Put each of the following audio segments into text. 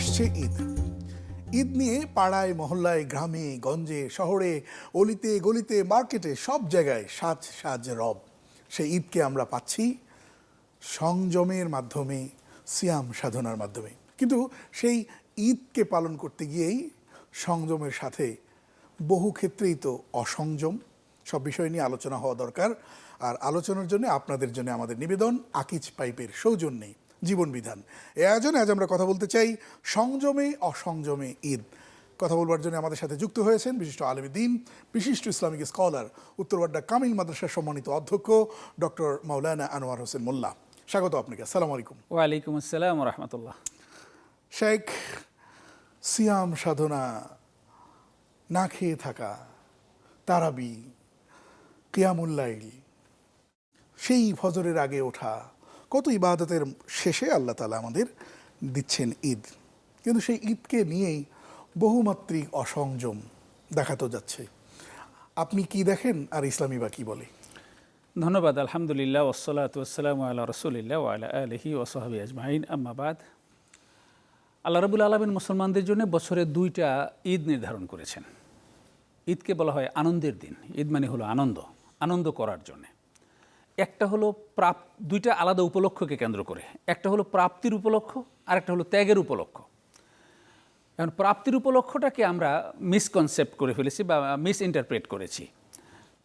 আসছে ঈদ। ঈদ নিয়ে পাড়ায়, মহল্লায়, গ্রামে, গঞ্জে, শহরে, অলিতে, গলিতে, মার্কেটে, সব জায়গায় সাজ সাজ রব। সেই ঈদকে আমরা পাচ্ছি সংযমের মাধ্যমে, সিয়াম সাধনার মাধ্যমে। কিন্তু সেই ঈদকে পালন করতে গিয়েই সংযমের সাথে বহু ক্ষেত্রেই তো অসংযম। সব বিষয় নিয়ে আলোচনা হওয়া দরকার। আর আলোচনার জন্য আপনাদের জন্য আমাদের নিবেদন, আকিজ পাইপের সৌজন্যে জীবন বিধান এ আয়োজনে আজ আমরা কথা বলতে চাই সংযমে অসংযমে ঈদ। কথা বলবার জন্য আমাদের সাথে যুক্ত হয়েছেন বিশিষ্ট আলম দিন বিশিষ্ট ইসলামিক স্কলার উত্তরবাড্ডা কামিল মাদ্রাসার সম্মানিত অধ্যক্ষ ডক্টর মাওলানা আনোয়ার হোসেন মোল্লা। স্বাগত আপনাকে আসসালামু আলাইকুম। ওয়ালাইকুম আসসালাম রহমতুল্লাহ। শেখ সিয়াম সাধনা না খেয়ে থাকা তারাবি কিয়ামুল্লাইল সেই ফজরের আগে ওঠা কত ইবাদতের শেষে আল্লাহ তালা আমাদের দিচ্ছেন ঈদ। কিন্তু সেই ঈদকে নিয়েই বহুমাত্রিক অসংযম দেখাতো যাচ্ছে। আপনি কি দেখেন আর ইসলামী বা কি বলে? ধন্যবাদ, আলহামদুলিল্লাহ ওসলাত ওসালাম আল্লাহ রসুলিল্লাহ আল্লাহ আলহি ওসহাবি আজমাইন। আম্মাবাদ আল্লাহ রবুল আলমিন মুসলমানদের জন্য বছরে দুইটা ঈদ নির্ধারণ করেছেন। ঈদকে বলা হয় আনন্দের দিন। ঈদ মানে হলো আনন্দ আনন্দ করার জন্যে। একটা হলো প্রাপ, দুইটা আলাদা উপলক্ষকে কেন্দ্র করে। একটা হলো প্রাপ্তির উপলক্ষ আর একটা হলো ত্যাগের উপলক্ষ। এখন প্রাপ্তির উপলক্ষটাকে আমরা মিসকনসেপ্ট করে ফেলেছি বা মিস ইন্টারপ্রেট করেছি।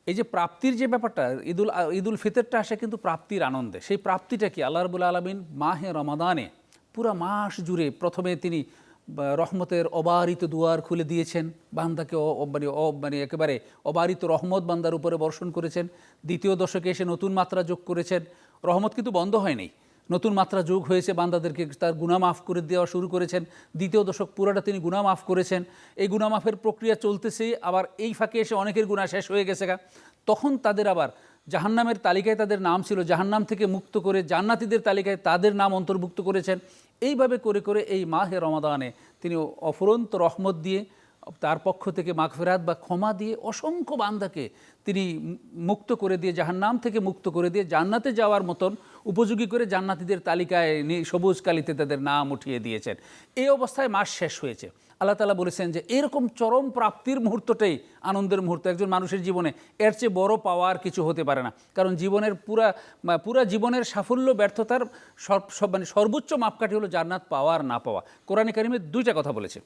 এই যে প্রাপ্তির যে ব্যাপারটা, ঈদুল ঈদুল ফিতরটা আসে কিন্তু প্রাপ্তির আনন্দে। সেই প্রাপ্তিটা কি? আল্লাহ রবুল আলমিন মাহে রমাদানে পুরা মাস জুড়ে প্রথমে তিনি রহমতের অবারিত দুয়ার খুলে দিয়েছেন, বান্দাকে মানে মানে একেবারে অবারিত রহমত বান্দার উপরে বর্ষণ করেছেন। দ্বিতীয় দশকে এসে নতুন মাত্রা যোগ করেছেন। রহমত কিন্তু বন্ধ হয়নি। নতুন মাত্রা যোগ হয়েছে, বান্দাদেরকে তার গুণা মাফ করে দেওয়া শুরু করেছেন। দ্বিতীয় দশক পুরাটা তিনি গুণা মাফ করেছেন। এই গুণা মাফের প্রক্রিয়া চলতেছে, আবার এই ফাঁকে এসে অনেকের গুণা শেষ হয়ে গেছে গা। তখন তাদের আবার জাহান্নামের তালিকায় তাদের নাম ছিল। জাহান্নাম থেকে মুক্ত করে জান্নাতীদের তালিকায় তাদের নাম অন্তর্ভুক্ত করেছেন। এইভাবে করে করে এই মাহে রমাদানে তিনি অফুরন্ত রহমত দিয়ে তার পক্ষ থেকে মাগফেরাত বা ক্ষমা দিয়ে অসংখ্য বান্দাকে তিনি মুক্ত করে দিয়ে, জাহান্নাম থেকে মুক্ত করে দিয়ে, জান্নাতে যাওয়ার মতন উপযোগী করে জান্নাতীদের তালিকায় সবুজ কালিতে তাদের নাম উঠিয়ে দিয়েছেন। এই অবস্থায় মাস শেষ হয়েছে। আল্লাহ তালা বলেছেন যে, এরকম চরম প্রাপ্তির মুহূর্তটাই আনন্দের মুহূর্ত। একজন মানুষের জীবনে এর চেয়ে বড় পাওয়ার কিছু হতে পারে না। কারণ জীবনের পুরা পুরা জীবনের সাফল্য, ব্যর্থতার সব- সব মানে সর্বোচ্চ মাপকাঠি হলো জান্নাত পাওয়ার না পাওয়া। কোরআন কারিমে দুইটা কথা বলেছে।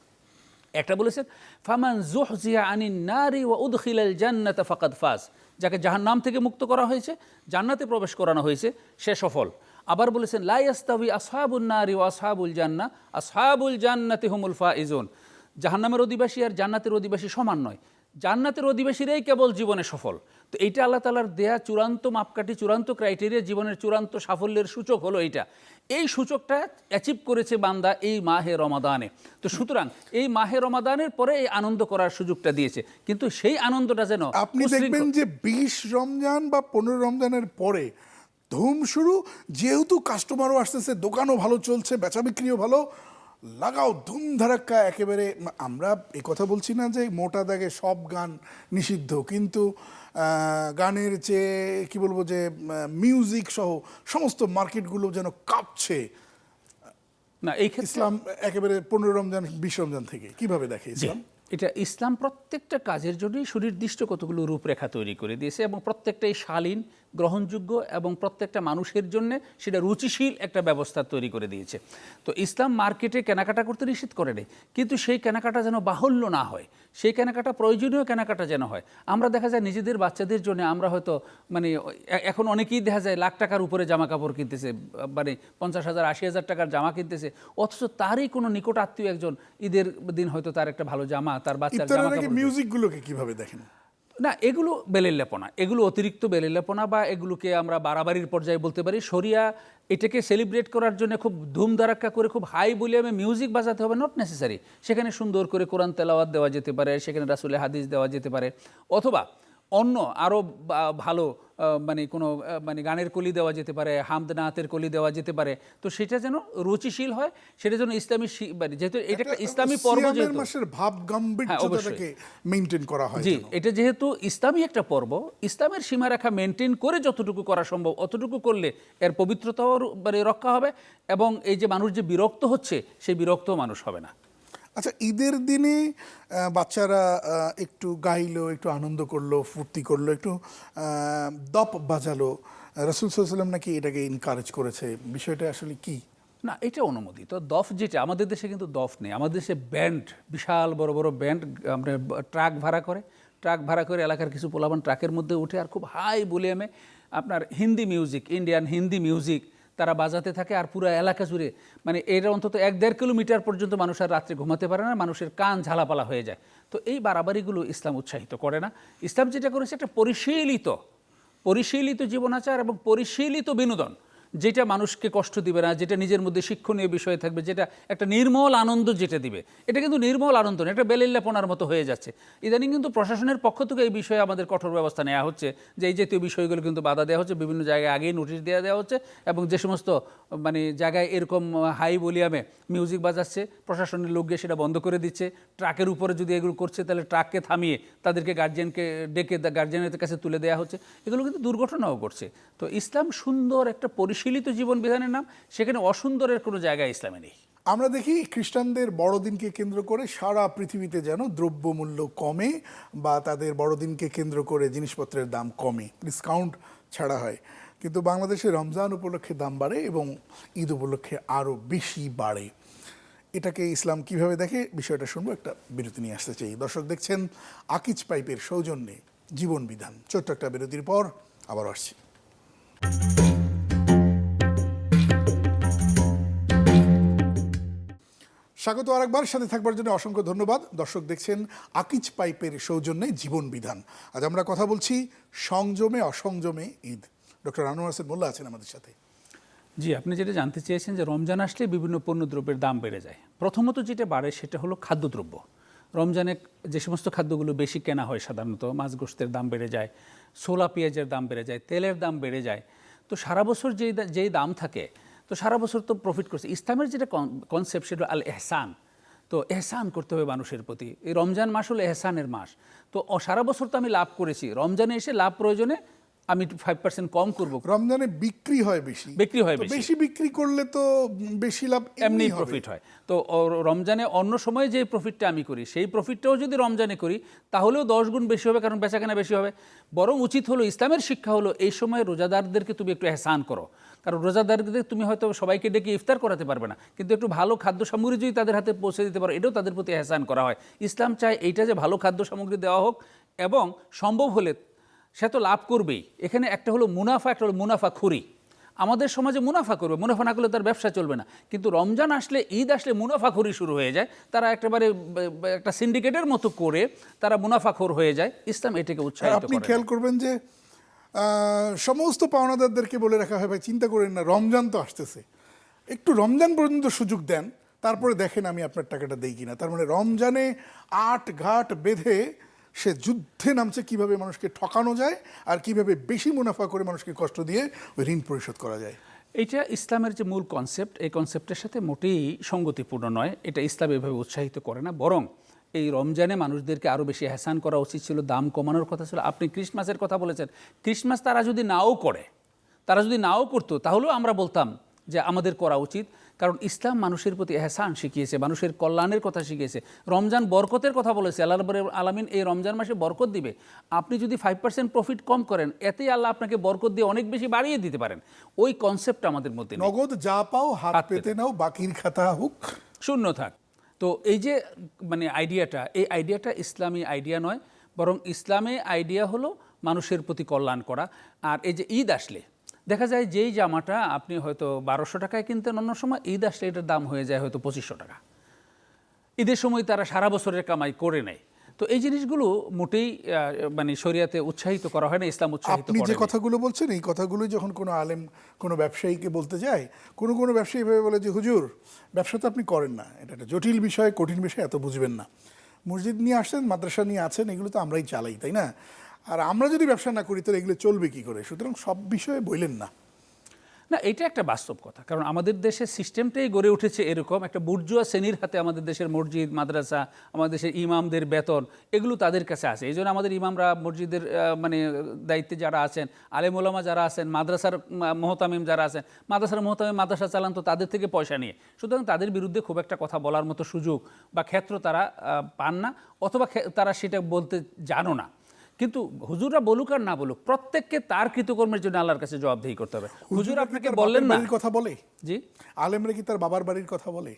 একটা বলেছেন, ফামান জুহজিয়া আনিন নারী ও উদখিলাল জান্নাত ফাকাদ ফাজ। যাকে জাহান নাম থেকে মুক্ত করা হয়েছে, জান্নাতে প্রবেশ করানো হয়েছে, সে সফল। আবার বলেছেন লাই আস্তাবি আসহাবুল নারী ও আসহাবুল জান্না, আসহাবুল জান্নাতে হুমুল ফা ইজোন জাহান্নামের অধিবাসী আর জান্নাতের অধিবাসী সমান নয়। জান্নাতের অধিবাসীরাই কেবল জীবনে সফল। তো এইটা আল্লাহ তালার দেয়া চূড়ান্ত মাপকাঠি চূড়ান্ত ক্রাইটেরিয়া জীবনের চূড়ান্ত সাফল্যের সূচক হলো এইটা। এই সূচকটা অ্যাচিভ করেছে বান্দা এই মাহে রমাদানে। তো সুতরাং এই মাহে রমাদানের পরে এই আনন্দ করার সুযোগটা দিয়েছে। কিন্তু সেই আনন্দটা যেন আপনি দেখবেন যে বিশ রমজান বা পনেরো রমজানের পরে ধুম শুরু যেহেতু কাস্টমারও আসতেছে দোকানও ভালো চলছে বেচা বিক্রিও ভালো লাগাও ধুম ধারাক্কা একেবারে আমরা এ কথা বলছি না যে মোটা দাগে সব গান নিষিদ্ধ কিন্তু গানের যে কি বলব যে মিউজিক সহ সমস্ত মার্কেটগুলো যেন কাঁপছে। না এই ইসলাম একেবারে পনেরো রমজান বিশ রমজান থেকে কীভাবে দেখে ইসলাম? এটা ইসলাম প্রত্যেকটা কাজের জন্যই সুনির্দিষ্ট কতগুলো রূপরেখা তৈরি করে দিয়েছে এবং প্রত্যেকটাই শালীন গ্রহণযোগ্য এবং প্রত্যেকটা মানুষের জন্য সেটা রুচিশীল একটা ব্যবস্থা তৈরি করে দিয়েছে। তো ইসলাম মার্কেটে কেনাকাটা করতে নিষেধ করে নেই। কিন্তু সেই কেনাকাটা যেন বাহুল্য না হয় সেই কেনাকাটা প্রয়োজনীয় কেনাকাটা যেন হয়। আমরা দেখা যায় নিজেদের বাচ্চাদের জন্য আমরা হয়তো মানে এখন অনেকেই দেখা যায় লাখ টাকার উপরে জামা কাপড় কিনতেছে মানে পঞ্চাশ হাজার আশি হাজার টাকার জামা কিনতেছে। অথচ তারই কোনো নিকট আত্মীয় একজন ঈদের দিন হয়তো তার একটা ভালো জামা তার বাচ্চার জামা মিউজিকগুলোকে কীভাবে দেখেন? না, এগুলো বেলের লেপনা এগুলো অতিরিক্ত বেলের লেপনা বা এগুলোকে আমরা বাড়াবাড়ির পর্যায়ে বলতে পারি। সরিয়া এটাকে সেলিব্রেট করার জন্য খুব ধুমধারাক্কা করে, খুব হাই বলে আমি মিউজিক বাজাতে হবে নট নেসেসারি সেখানে সুন্দর করে কোরআন তেলাওয়াত দেওয়া যেতে পারে, সেখানে রাসুলে হাদিস দেওয়া যেতে পারে। অথবা অন্য আরও ভালো মানে কোনো মানে গানের কলি দেওয়া যেতে পারে হামদ নাতের কলি দেওয়া যেতে পারে তো সেটা যেন রুচিশীল হয় সেটা যেন ইসলামী মানে যেহেতু এটা একটা ইসলামী পর্ব যেহেতু। মাসের ভাব হ্যাঁ, করা হয় জি এটা যেহেতু ইসলামী একটা পর্ব ইসলামের সীমারেখা মেনটেন করে যতটুকু করা সম্ভব অতটুকু করলে এর পবিত্রতাও মানে রক্ষা হবে এবং এই যে মানুষ যে বিরক্ত হচ্ছে সেই বিরক্ত মানুষ হবে না। আচ্ছা ঈদের দিনে বাচ্চারা একটু গাইলো, একটু আনন্দ করল, ফুর্তি করল, একটু দপ বাজালো, রসুল সাল্লাম নাকি এটাকে ইনকারেজ করেছে? বিষয়টা আসলে কি? না, এটা অনুমোদিত। দফ যেটা, আমাদের দেশে কিন্তু দফ নেই। আমাদের দেশে ব্যান্ড, বিশাল বড় বড় ব্যান্ড, আমরা ট্রাক ভাড়া করে, ট্রাক ভাড়া করে এলাকার কিছু পোলাবান ট্রাকের মধ্যে উঠে, আর খুব হাই ভলিউমে আপনার Hindi music, Indian Hindi music তারা বাজাতে থাকে আর পুরো এলাকা জুড়ে মানে এটা অন্তত এক দেড় কিলোমিটার পর্যন্ত মানুষ আর রাত্রে ঘুমাতে পারে না, মানুষের কান ঝালাপালা হয়ে যায়। তো এই বাড়াবাড়িগুলো ইসলাম উৎসাহিত করে না। ইসলাম যেটা করেছে, একটা পরিশীলিত পরিশীলিত জীবনাচার এবং পরিশীলিত বিনোদন। যেটা মানুষকে কষ্ট দিবে না, যেটা নিজের মধ্যে শিক্ষণীয় বিষয় থাকবে, যেটা একটা নির্মল আনন্দ যেটা দিবে, এটা কিন্তু নির্মল আনন্দ না, এটা বেলিল্লাপনার মতো হয়ে যাচ্ছে। ইদানিং কিন্তু প্রশাসনের পক্ষ থেকে এই বিষয়ে আমাদের কঠোর ব্যবস্থা নেওয়া হচ্ছে, যে এই জাতীয় বিষয়গুলো কিন্তু বাধা দেওয়া হচ্ছে, বিভিন্ন জায়গায় আগেই নোটিশ দেওয়া দেওয়া হচ্ছে এবং যে সমস্ত মানে জায়গায় এরকম হাই ভলিউমে মিউজিক বাজাচ্ছে, প্রশাসনের লোক গিয়ে সেটা বন্ধ করে দিচ্ছে, ট্রাকের উপরে যদি এগুলো করছে তাহলে ট্রাককে থামিয়ে তাদেরকে গার্জিয়ানকে ডেকে গার্জিয়ানের কাছে তুলে দেওয়া হচ্ছে, এগুলো কিন্তু দুর্ঘটনাও করছে তো ইসলাম সুন্দর একটা পরিশীলিত জীবন বিধানের নাম, সেখানে অসুন্দরের কোনো জায়গায় ইসলামে নেই। আমরা দেখি খ্রিস্টানদের বড়দিনকে কেন্দ্র করে সারা পৃথিবীতে যেন দ্রব্যমূল্য কমে বা তাদের বড়দিনকে কেন্দ্র করে জিনিসপত্রের দাম কমে। ডিসকাউন্ট ছাড়া হয়। কিন্তু বাংলাদেশে রমজান উপলক্ষে দাম বাড়ে এবং ঈদ উপলক্ষে আরও বেশি বাড়ে। এটাকে ইসলাম কীভাবে দেখে, বিষয়টা শুনব, একটা বিরতি নিয়ে আসতে চাই। দর্শক দেখছেন আকিজ পাইপের সৌজন্যে জীবন বিধান ছোট্ট একটা বিরতির পর আবার আসছি। স্বাগত আরেকবার, সাথে থাকবার জন্য অসংখ্য ধন্যবাদ। দর্শক দেখছেন আকিজ পাইপের সৌজন্যে জীবন বিধান। আজ আমরা কথা বলছি সংযমে অসংযমে ঈদ। ডক্টর আনোয়ার হোসেন মোল্লা আছেন আমাদের সাথে। জি, আপনি যেটা জানতে চেয়েছেন যে রমজান আসলে বিভিন্ন পণ্যদ্রব্যের দাম বেড়ে যায়। প্রথমত যেটা বাড়ে সেটা হলো খাদ্যদ্রব্য। রমজানে যে সমস্ত খাদ্যগুলো বেশি কেনা হয় সাধারণত, মাছ গোস্তের দাম বেড়ে যায়, ছোলা, পেঁয়াজের দাম বেড়ে যায়, তেলের দাম বেড়ে যায়। তো সারা বছর যেই যেই দাম থাকে তো সারা বছর তো প্রফিট করছে। ইসলামের যেটা কনসেপ্ট সেটা আল এহসান তো এহসান করতে হবে মানুষের প্রতি। এই রমজান মাস হলো এহসানের মাস। তো সারা বছর তো আমি লাভ করেছি। রমজানে এসে লাভ প্রয়োজনে আমি একটু ফাইভ পার্সেন্ট কম করব। রমজানে বিক্রি হয় বেশি। বিক্রি হয় বেশি। বেশি বিক্রি করলে তো বেশি লাভ এমনি এমনি প্রফিট হয়। তো রমজানে অন্য সময়ে যে প্রফিটটা আমি করি সেই প্রফিটটাও যদি রমজানে করি তাহলেও দশ গুণ বেশি হবে কারণ বেচাকেনা বেশি হবে। বরং উচিত হলো ইসলামের শিক্ষা হলো এই সময় রোজাদারদেরকে তুমি একটু এহসান করো। কারণ রোজাদারদের তুমি হয়তো সবাইকে ডেকে ইফতার করাতে পারবে না। কিন্তু একটু ভালো খাদ্য সামগ্রী যদি তাদের হাতে পৌঁছে দিতে পারো এটাও তাদের প্রতি এহসান করা হয়। ইসলাম চায় এইটা যে ভালো খাদ্য সামগ্রী দেওয়া হোক এবং সম্ভব হলে সে তো লাভ করবেই। এখানে একটা হলো মুনাফা একটা হলো মুনাফা খুরি। আমাদের সমাজে মুনাফা করবে। মুনাফা না করলে তার ব্যবসা চলবে না। কিন্তু রমজান আসলে ঈদ আসলে মুনাফাখোরি শুরু হয়ে যায়। তারা একেবারে একটা সিন্ডিকেটের মতো করে তারা মুনাফাখোর হয়ে যায়। ইসলাম এটাকে উৎসাহিত আপনি খেয়াল করবেন যে সমস্ত পাওনাদারদেরকে বলে রাখা হয় ভাই চিন্তা করেন না রমজান তো আসতেছে। একটু রমজান পর্যন্ত সুযোগ দেন তারপরে দেখেন আমি আপনার টাকাটা দেই কিনা। তার মানে রমজানে আট ঘাট বেঁধে সে যুদ্ধে নামছে, কীভাবে মানুষকে ঠকানো যায় আর কীভাবে বেশি মুনাফা করে মানুষকে কষ্ট দিয়ে ওই ঋণ পরিশোধ করা যায়। এটা ইসলামের যে মূল কনসেপ্ট এই কনসেপ্টের সাথে মোটেই সঙ্গতিপূর্ণ নয়। এটা ইসলাম এভাবে উৎসাহিত করে না, বরং এই রমজানে মানুষদেরকে আরও বেশি হ্যাসান করা উচিত ছিল, দাম কমানোর কথা ছিল। আপনি ক্রিসমাসের কথা বলেছেন ক্রিসমাস তারা যদি নাও করে, তারা যদি নাও করতো, তাহলেও আমরা বলতাম যে আমাদের করা উচিত। কারণ ইসলাম মানুষের প্রতি এহসান শিখিয়েছে মানুষের কল্যাণের কথা শিখিয়েছে। রমজান বরকতের কথা বলেছে আল্লাহ রব্বুল আলামিন এই রমজান মাসে বরকত দিবে। আপনি যদি ফাইভ পার্সেন্ট প্রফিট কম করেন এতেই আল্লাহ আপনাকে বরকত দিয়ে অনেক বেশি বাড়িয়ে দিতে পারেন। ওই কনসেপ্ট আমাদের মধ্যে নগদ যা পাও হাত পেতে। নাও বাকির খাতা হোক। শূন্য থাক। তো এই যে মানে আইডিয়াটা এই আইডিয়াটা ইসলামী আইডিয়া নয় বরং ইসলামে আইডিয়া হলো মানুষের প্রতি কল্যাণ করা। আর এই যে ঈদ আসলে দেখা যায় যেই জামাটা আপনি হয়তো বারোশো টাকায় কিনতেন অন্য সময় ঈদ আসলে এটার দাম হয়ে যায় হয়তো পঁচিশশো টাকা। ঈদের সময় তারা সারা বছরের কামাই করে নেয়। তো এই জিনিসগুলো মোটেই মানে শরিয়াতে উৎসাহিত করা হয় না ইসলাম উৎসাহিত আপনি যে কথাগুলো বলছেন এই কথাগুলো যখন কোনো আলেম কোনো ব্যবসায়ীকে বলতে যায় কোনো কোনো ব্যবসায়ী ভেবে বলে যে হুজুর ব্যবসা তো আপনি করেন না। এটা একটা জটিল বিষয় কঠিন বিষয় এত বুঝবেন না। মসজিদ নিয়ে আসছেন মাদ্রাসা নিয়ে আছেন এগুলো তো আমরাই চালাই তাই না? আর আমরা যদি ব্যবসা না করি, তাহলে এগুলো চলবে কি করে? সুতরাং সব বিষয়ে বললেন না। না, এটা একটা বাস্তব কথা। কারণ আমাদের দেশের সিস্টেমটাই গড়ে উঠেছে এরকম। একটা বুর্জুয়া শ্রেণির হাতে আমাদের দেশের মসজিদ, মাদ্রাসা, আমাদের দেশের ইমামদের বেতন, এগুলো তাদের কাছে আছে। এই জন্য আমাদের ইমামরা মসজিদের মানে দায়িত্বে যারা আছেন, আলেম ওলামা যারা আছেন, মাদ্রাসার মোহতামিম যারা আছেন, মাদ্রাসার মোহতামিম মাদ্রাসা চালান তো তাদের থেকে পয়সা নিয়ে। সুতরাং তাদের বিরুদ্ধে খুব একটা কথা বলার মতো সুযোগ বা ক্ষেত্র তারা পান না, অথবা তারা সেটা বলতে জানো না। কিন্তু হুজুররা বলুক আর না বলুক প্রত্যেককে তার কৃতকর্মের জন্য আল্লাহর কাছে জবাবদিহি করতে হবে। হুজুর আপনাকে বললেন না? কথা বলে? জি। আলেমরা কি তার বাবার বাড়ির কথা বলে?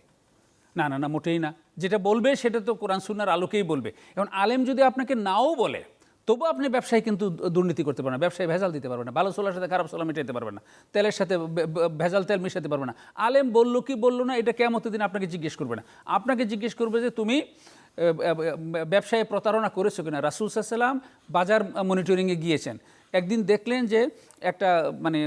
না না না মোটেই না। যেটা বলবে সেটা তো কোরআন সুন্নার আলোকেই বলবে। এখন আলেম যদি আপনাকে নাও বলে তবু আপনি ব্যবসায় কিন্তু দুর্নীতি করতে পারবেন না ব্যবসায় ভেজাল দিতে পারবেন না ভালো সোলার সাথে খারাপ সোলা মেটাতে পারবেন না তেলের সাথে ভেজাল তেল মিশাতে পারবেন না। আলেম বলল কি বলল না এটা কেমন দিন আপনাকে জিজ্ঞেস করবে না। আপনাকে জিজ্ঞেস করবে যে তুমি ব্যবসায় প্রতারণা করেছ কিনা? রাসুল সাল্লাম বাজার মনিটরিংয়ে গিয়েছেন। একদিন দেখলেন যে একটা মানে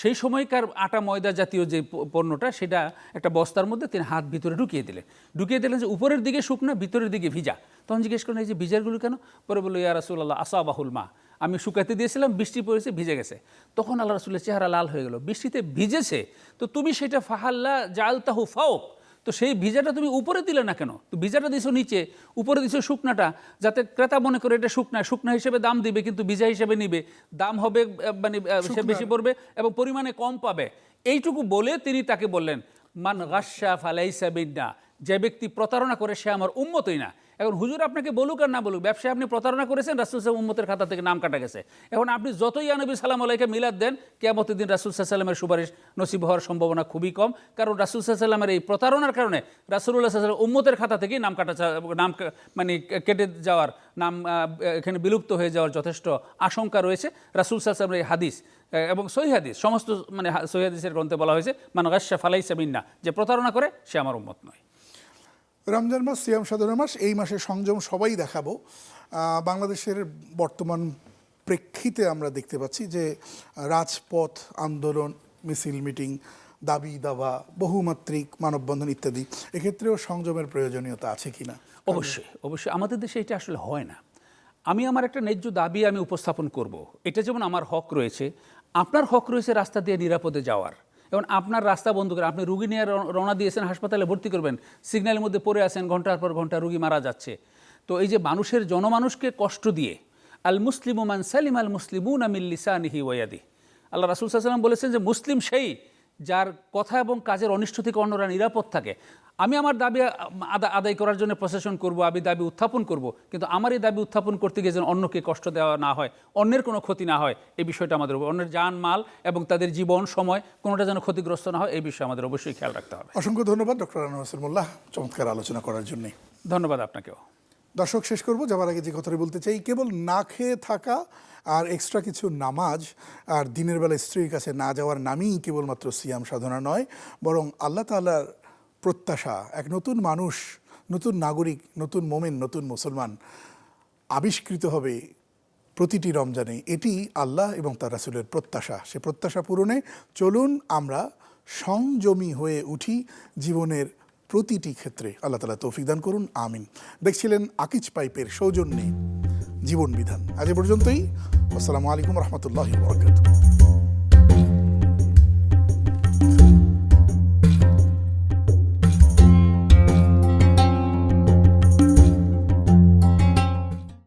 সেই সময়কার আটা ময়দা জাতীয় যে পণ্যটা, সেটা একটা বস্তার মধ্যে তিনি হাত ভিতরে ঢুকিয়ে দিলেন। ঢুকিয়ে দিলেন যে উপরের দিকে শুকনা, ভিতরের দিকে ভিজা। তখন জিজ্ঞেস করলেন, এই যে ভিজারগুলো কেন? পরে বলল, ইয়া রাসুল্লাহ আসাবাহুল মা। আমি শুকাতে দিয়েছিলাম, বৃষ্টি পড়েছে, ভিজে গেছে। তখন আল্লাহ রাসুলের চেহারা লাল হয়ে গেল। বৃষ্টিতে ভিজেছে, তো তুমি সেটা ফাহাল্লা জাল তাহু ফাওক তো সেই ভিজাটা তুমি উপরে দিলে না কেন? তো ভিজাটা দিছো নিচে উপরে দিছো শুকনাটা যাতে ক্রেতা মনে করে এটা শুকনা শুকনা হিসেবে দাম দিবে কিন্তু ভিজা হিসেবে নিবে। দাম হবে মানে সে বেশি পড়বে এবং পরিমাণে কম পাবে। এইটুকু বলে তিনি তাকে বললেন মান গাসা ফালাইসা বিদ্যা যে ব্যক্তি প্রতারণা করে সে আমার উন্মতই না। এখন হুজুর আপনাকে বলুক আর না বলুক, ব্যবসায় আপনি প্রতারণা করেছেন, রাসুল সাহেব উম্মতের খাতা থেকে নাম কাটা গেছে। এখন আপনি যতই আনবী সালাম আলাইকে মিলাদ দেন, কেয়ামতের দিন রাসুল সাল্লামের সুপারিশ নসিব হওয়ার সম্ভাবনা খুবই কম। কারণ রাসুল সাল্লামের এই প্রতারণার কারণে রাসুল্লাহ সাল্লাম উম্মতের খাতা থেকেই নাম কাটা নাম মানে কেটে যাওয়ার, নাম এখানে বিলুপ্ত হয়ে যাওয়ার যথেষ্ট আশঙ্কা রয়েছে। রাসুল সাল্লামের এই হাদিস এবং সহি হাদিস, সমস্ত মানে হা- সহি হাদিসের গ্রন্থে বলা হয়েছে, মান গাসা ফালাই সাবিন্না যে প্রতারণা করে, সে আমার উম্মত নয়। রমজান মাস, সিয়াম সাধনা মাস, এই মাসে সংযম সবাই দেখাবো। বাংলাদেশের বর্তমান প্রেক্ষিতে আমরা দেখতে পাচ্ছি যে, রাজপথ আন্দোলন, মিছিল, মিটিং, দাবি, দাবা, বহুমাত্রিক মানববন্ধন ইত্যাদি, এক্ষেত্রেও সংযমের প্রয়োজনীয়তা আছে কিনা? অবশ্যই অবশ্যই। আমাদের দেশে এটা আসলে হয় না। আমি আমার একটা ন্যায্য দাবি আমি উপস্থাপন করব। এটা যেমন আমার হক রয়েছে, আপনার হক রয়েছে রাস্তা দিয়ে নিরাপদে যাওয়ার। এবং আপনার রাস্তা বন্ধ করে, আপনি রুগী নিয়ে রওনা দিয়েছেন, হাসপাতালে ভর্তি করবেন সিগন্যালের মধ্যে পড়ে আছেন, ঘণ্টার পর ঘণ্টা রুগী মারা যাচ্ছে। তো এই যে মানুষের, জনমানুষকে কষ্ট দিয়ে, আল মুসলিম মান সালিম আল মুসলিমুন আমিল্লিসানিহি ওয়াদি আল্লাহ রাসুল সাল্লাম বলেছেন যে, মুসলিম সেই যার কথা এবং কাজের অনিষ্ট থেকে অন্যরা নিরাপদ থাকে। আমি আমার দাবি আদায় করার জন্য প্রশাসন করব আমি দাবি উত্থাপন করব কিন্তু আমার এই দাবি উত্থাপন করতে গিয়ে যেন অন্যকে কষ্ট দেওয়া না হয় অন্যের কোনো ক্ষতি না হয় এই বিষয়টা আমাদের উপর অন্যের যান মাল এবং তাদের জীবন সময় কোনোটা যেন ক্ষতিগ্রস্ত না হয় এই বিষয়ে আমাদের অবশ্যই খেয়াল রাখতে হবে। অসংখ্য ধন্যবাদ ডক্টর আনোয়ার মোল্লাহ চমৎকার আলোচনা করার জন্য। ধন্যবাদ আপনাকেও। দর্শক শেষ করব। যাবার আগে যে কথাটি বলতে চাই, কেবল না খেয়ে থাকা আর এক্সট্রা কিছু নামাজ আর দিনের বেলা স্ত্রীর কাছে না যাওয়ার নামই কেবলমাত্র সিয়াম সাধনা নয়, বরং আল্লাহ তাআলার প্রত্যাশা, এক নতুন মানুষ, নতুন নাগরিক, নতুন মোমেন, নতুন মুসলমান আবিষ্কৃত হবে প্রতিটি রমজানে। এটি আল্লাহ এবং তার রাসুলের প্রত্যাশা। সে প্রত্যাশা পূরণে চলুন আমরা সংযমী হয়ে উঠি জীবনের প্রতিটি ক্ষেত্রে আল্লাহ তালা তৌফিক দান করুন, আমিন। দেখছিলেন আকিজ পাইপের সৌজন্যে জীবন বিধান। আজ পর্যন্তই। আসসালামু আলাইকুম রহমতুল্লাহ বরকাত